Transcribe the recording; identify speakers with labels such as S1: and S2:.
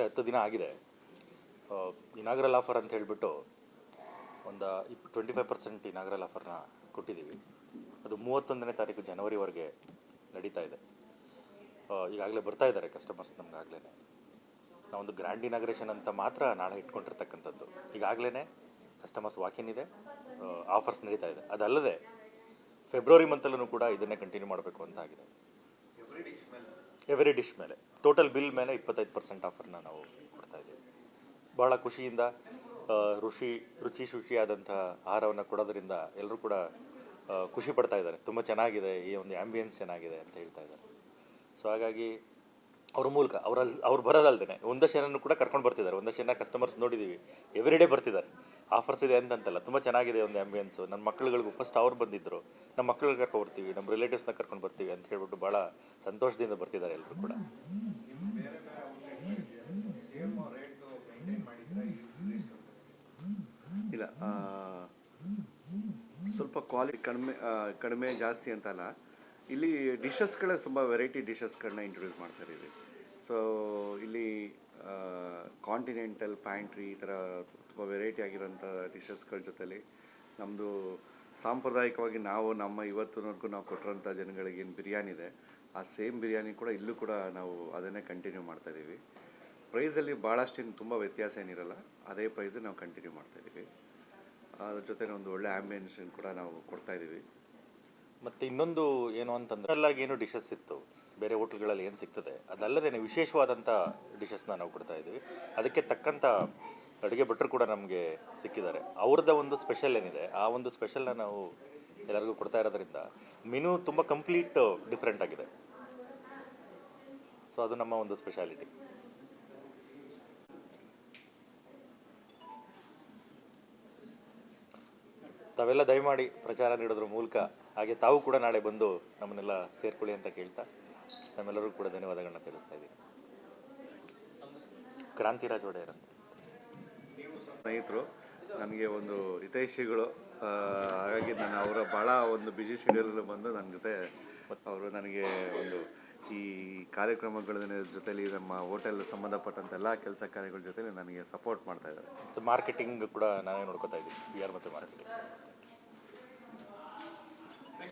S1: ಹತ್ತು ದಿನ ಆಗಿದೆ. ಇನಾಗ್ರಲ್ ಆಫರ್ ಅಂತ ಹೇಳಿಬಿಟ್ಟು ಒಂದು ಇಪ್ ಟ್ವೆಂಟಿ ಫೈವ್ ಪರ್ಸೆಂಟ್ ಇನಾಗ್ರಲ್ ಆಫರ್ನ ಕೊಟ್ಟಿದ್ದೀವಿ ಅದು ಮೂವತ್ತೊಂದನೇ ತಾರೀಕು ಜನವರಿವರೆಗೆ ನಡೀತಾ ಇದೆ. ಈಗಾಗಲೇ ಬರ್ತಾ ಇದ್ದಾರೆ ಕಸ್ಟಮರ್ಸ್ ನಮಗಾಗಲೇ ನಾವೊಂದು ಗ್ರ್ಯಾಂಡ್ ಇನಾಗ್ರೇಷನ್ ಅಂತ ಮಾತ್ರ ನಾಳೆ ಇಟ್ಕೊಂಡಿರ್ತಕ್ಕಂಥದ್ದು. ಈಗಾಗಲೇ ಕಸ್ಟಮರ್ಸ್ ವಾಕಿನ್ ಇದೆ. ಆಫರ್ಸ್ ನಡೀತಾ ಇದೆ. ಅದಲ್ಲದೆ ಫೆಬ್ರವರಿ ಮಂತಲ್ಲೂ ಕೂಡ ಇದನ್ನೇ ಕಂಟಿನ್ಯೂ ಮಾಡಬೇಕು ಅಂತ ಆಗಿದೆ. ಎವ್ರಿ ಡಿಶ್ ಮೇಲೆ. ಟೋಟಲ್ ಬಿಲ್ ಮೇಲೆ ಇಪ್ಪತ್ತೈದು ಪರ್ಸೆಂಟ್ ಆಫರ್ನ ನಾವು ಕೊಡ್ತಾ ಇದ್ದೀವಿ. ಭಾಳ ಖುಷಿಯಿಂದ ರುಚಿ ರುಚಿ ಶುಚಿಯಾದಂಥ ಆಹಾರವನ್ನು ಕೊಡೋದ್ರಿಂದ ಎಲ್ಲರೂ ಕೂಡ ಖುಷಿ ಪಡ್ತಾ ಇದ್ದಾರೆ. ತುಂಬ ಚೆನ್ನಾಗಿದೆ, ಈ ಒಂದು ಆ್ಯಂಬಿಯನ್ಸ್ ಚೆನ್ನಾಗಿದೆ ಅಂತ ಹೇಳ್ತಾ ಇದ್ದಾರೆ. ಸೊ ಹಾಗಾಗಿ ಅವ್ರ ಮೂಲಕ, ಅವರಲ್ಲಿ, ಅವ್ರು ಬರೋದಲ್ದೇ ಒಂದಷ್ಟು ಜನನೂ ಕೂಡ ಕರ್ಕೊಂಡು ಬರ್ತಿದ್ದಾರೆ. ಒಂದಷ್ಟು ಜನ ಕಸ್ಟಮರ್ಸ್ ನೋಡಿದ್ದೀವಿ ಎವ್ರಿ ಡೇ ಬರ್ತಿದ್ದಾರೆ. ಆಫರ್ಸ್ ಇದೆ ಅಂತಂತಲ್ಲ ತುಂಬ ಚೆನ್ನಾಗಿದೆ ಒಂದು ಆ್ಯಂಬಿಯನ್ಸು ನನ್ನ ಮಕ್ಳುಗಳಿಗೂ ಫಸ್ಟ್ ಅವ್ರು ಬಂದಿದ್ದರು ನಮ್ಮ ಮಕ್ಳಿಗೆ ಕರ್ಕೊಂಡು ಬರ್ತೀವಿ ನಮ್ಮ ರಿಲೇಟಿವ್ಸ್ನ ಕರ್ಕೊಂಡು ಬರ್ತೀವಿ ಅಂತ ಹೇಳ್ಬಿಟ್ಟು ಭಾಳ ಸಂತೋಷದಿಂದ ಬರ್ತಿದ್ದಾರೆ ಎಲ್ಲರೂ ಕೂಡ.
S2: ಇಲ್ಲ ಸ್ವಲ್ಪ ಕ್ವಾಲಿಟಿ ಕಡಿಮೆ ಕಡಿಮೆ ಜಾಸ್ತಿ ಅಂತಲ್ಲ ಇಲ್ಲಿ ಡಿಶಸ್ಗಳೇ ತುಂಬ ವೆರೈಟಿ ಡಿಶಸ್ಗಳನ್ನ ಇಂಟ್ರೊಡ್ಯೂಸ್ ಮಾಡ್ತಾ ಇದೀವಿ ಸೊ ಇಲ್ಲಿ ಕಾಂಟಿನೆಂಟಲ್ ಪ್ಯಾಂಟ್ರಿ ಈ ಥರ ತುಂಬ ವೆರೈಟಿ ಆಗಿರೋಂಥ ಡಿಶಸ್ಗಳ ಜೊತೆಲಿ ನಮ್ಮದು ಸಾಂಪ್ರದಾಯಿಕವಾಗಿ ನಾವು ನಮ್ಮ ಇವತ್ತಿನವರೆಗೂ ನಾವು ಕೊಟ್ಟಿರೋಂಥ ಜನಗಳಿಗೆ ಏನು ಬಿರಿಯಾನಿ ಇದೆ, ಆ ಸೇಮ್ ಬಿರಿಯಾನಿ ಕೂಡ ಇಲ್ಲೂ ಕೂಡ ನಾವು ಅದನ್ನೇ ಕಂಟಿನ್ಯೂ ಮಾಡ್ತಾ ಇದ್ದೀವಿ ಪ್ರೈಸಲ್ಲಿ ಭಾಳಷ್ಟೇನು ತುಂಬ ವ್ಯತ್ಯಾಸ ಏನಿರಲ್ಲ, ಅದೇ ಪ್ರೈಸ್ ನಾವು ಕಂಟಿನ್ಯೂ ಮಾಡ್ತಾಯಿದ್ದೀವಿ. ಅದ್ರ ಜೊತೆ ಒಂದು ಒಳ್ಳೆ ಆ್ಯಂಬಿಯನ್ಸ್ ಕೂಡ ನಾವು ಕೊಡ್ತಾ ಇದ್ದೀವಿ
S1: ಮತ್ತು ಇನ್ನೊಂದು ಏನು ಅಂತಂದ್ರೆ ಏನು ಡಿಶಸ್ ಇತ್ತು? ಬೇರೆ ಹೋಟ್ಲ್ಗಳಲ್ಲಿ ಏನು ಸಿಗ್ತದೆ? ಅದಲ್ಲದೆ ವಿಶೇಷವಾದಂಥ ಡಿಶಸ್ನ ನಾವು ಕೊಡ್ತಾ ಇದ್ದೀವಿ. ಅದಕ್ಕೆ ತಕ್ಕಂಥ ಅಡುಗೆ ಭಟ್ರು ಕೂಡ ನಮಗೆ ಸಿಕ್ಕಿದ್ದಾರೆ. ಅವ್ರದ್ದು ಒಂದು ಸ್ಪೆಷಲ್ ಏನಿದೆ, ಆ ಒಂದು ಸ್ಪೆಷಲ್ನ ನಾವು ಎಲ್ಲರಿಗೂ ಕೊಡ್ತಾ ಇರೋದ್ರಿಂದ ಮೆನು ತುಂಬ ಕಂಪ್ಲೀಟ್ ಡಿಫ್ರೆಂಟ್ ಆಗಿದೆ. ಸೊ ಅದು ನಮ್ಮ ಒಂದು ಸ್ಪೆಷಾಲಿಟಿ ತಾವೆಲ್ಲ ದಯಮಾಡಿ ಪ್ರಚಾರ ನೀಡೋದ್ರ ಮೂಲಕ ಹಾಗೆ ತಾವು ಕೂಡ ನಾಳೆ ಬಂದು ನಮ್ಮನ್ನೆಲ್ಲ ಸೇರ್ಕೊಳ್ಳಿ ಅಂತ ಕೇಳ್ತಾ ತಮ್ಮೆಲ್ಲರಿಗೂ ಕೂಡ ಧನ್ಯವಾದಗಳನ್ನ ತಿಳಿಸ್ತಾ ಇದ್ದೀನಿ. ಕ್ರಾಂತಿರಾಜ್ ಒಡೆಯರ್ ಅಂತ
S2: ಸ್ನೇಹಿತರು, ನನಗೆ ಒಂದು ಹಿತೈಷಿಗಳು ಹಾಗಾಗಿ ನಾನು ಅವರ ಭಾಳ ಒಂದು ಬ್ಯುಸಿ ಶೆಡ್ಯೂಲಲ್ಲಿ ಬಂದು ನನ್ನ ಜೊತೆ ಅವರು ನನಗೆ ಒಂದು ಈ ಕಾರ್ಯಕ್ರಮಗಳ ಜೊತೆಲಿ ನಮ್ಮ ಹೋಟೆಲ್ ಸಂಬಂಧಪಟ್ಟಂತ ಎಲ್ಲ ಕೆಲಸ ಕಾರ್ಯಗಳ ಜೊತೆಲಿ ನನಗೆ ಸಪೋರ್ಟ್ ಮಾಡ್ತಾ ಇದ್ದಾರೆ.
S1: ಮಾರ್ಕೆಟಿಂಗ್ ಕೂಡ ನಾನೇ ನೋಡ್ಕೋತಾ ಇದ್ದೀನಿ. ಬಿ ಆರ್ ಮತ್ತು ಮಾರ್ಕೆಟಿಂಗ್.